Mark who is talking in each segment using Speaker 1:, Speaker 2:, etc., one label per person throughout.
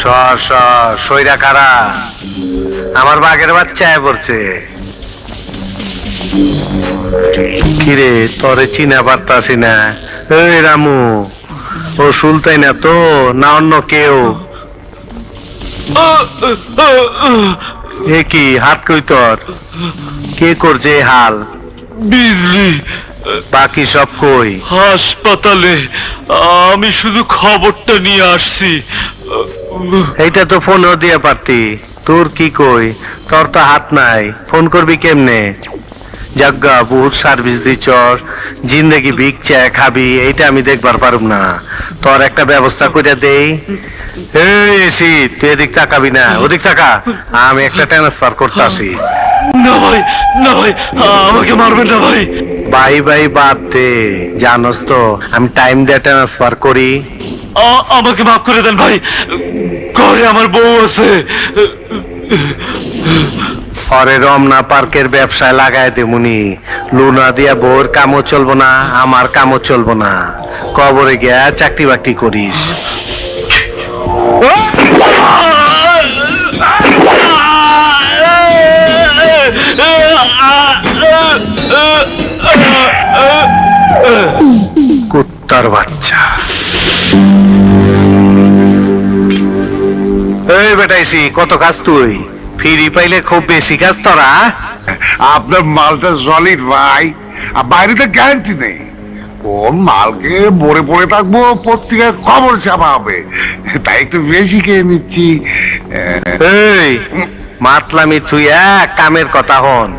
Speaker 1: সর সইরা কারা? আমার বাঘের বাচ্চায় পড়ছে। কিরে তরে চিনা পারতাছি না। এই রামু ও সুলতাই না তো না অন্য কেউ। এ কি হাত কই তোর? কে করছে হাল?
Speaker 2: বিজলি
Speaker 1: বাকি সব কই?
Speaker 2: হাসপাতালে। আমি শুধু খবরটা নিয়ে আসছি।
Speaker 1: এইটা তো ফোনও দিয়ে পারতি। তোর কি কই? তোর তো হাত নাই। ফোন করবি কেমনে? জাগা বহুত সার্ভিস দিছস। জিন্দেগি বিক চা খাবি, এইটা আমি দেখবার পারুম না। তোর একটা ব্যবস্থা করে দেই। এই এসি, তুই এদিক তাকাবি না। ওদিক তাকা। আমি একটা ট্রান্সফার করতেছি।
Speaker 2: না ভাই না ভাই, আমাকে মারবেন না ভাই।
Speaker 1: বাই বাই বাদ দে জানোস তো আমি টাইম দিয়ে ট্রান্সফার করি।
Speaker 2: আমাকে মাফ করে দেন ভাই ঘরে আমার বউ আছে।
Speaker 1: পরে রমনা পার্কের ব্যবসায় লাগাই দেমুনি লুনা দিয়া বউর কামও চলবো না আমার কামও চলবো না। কবরে গিয়া চাকরি বাকরি করিস কুত্তার বাচ্চা। এই বেটাইছি কত কাজ তুই? ফিরি পাইলে খুব বেশি কাজ তোরা।
Speaker 3: আপনার মালটা সলিড ভাই আর বাইরে তো গ্যারান্টি নেই। কোন মালকে ভরে পড়ে থাকব পত্রিকায় খবর ছাপা হবে। তাই একটু বেশি খেয়ে নিচ্ছি।
Speaker 1: এই মাতলামি তুই এক কামের কথা হন।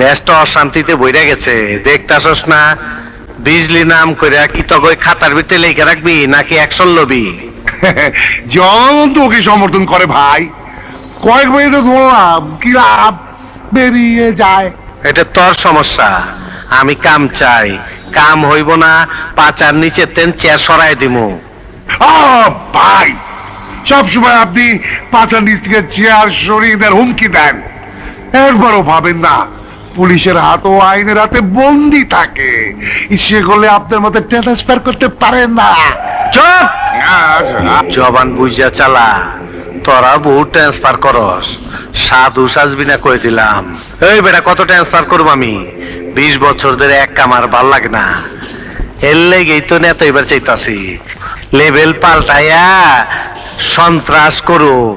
Speaker 1: দেশটা অশান্তিতে বইরা গেছে দেখতাছস না? বিজলি নাম কইরা কি তো তগই খাতার ভিতরে লেখা রাখবি নাকি অ্যাকশন লবি?
Speaker 3: জন তো ওকে সমর্থন করে ভাই। কয়েক মিনিট ধরলাম কি লাভ? বেরিয়ে যায়।
Speaker 1: এটা তোর সমস্যা। আমি কাম চাই। কাম হইব না পাচার নিচে তেন চেয়ার সরাই দিমু।
Speaker 3: ভাই সবসময় আপনি পাঁচার নিচ থেকে চেয়ার সরিয়ে দেন হুমকি দেন। একবারও ভাবেন না। পুলিশের হাত ও আইনের হাতে বন্দি থাকে। সে করলে আপনার মতো ট্রান্সফার করতে পারেন না।
Speaker 1: জবান বুঝা চালা, তোরা বহু ট্রান্সফার করস। সাধু সাজবি না কই দিলাম। এই বেটা, কত ট্রান্সফার করব আমি? বিশ বছর ধরে এক কামার ভালো লাগে না। এর লেগেই তো নেতা এবার চাইতাছি। লেভেল পাল্টাইয়া সন্ত্রাস করুম।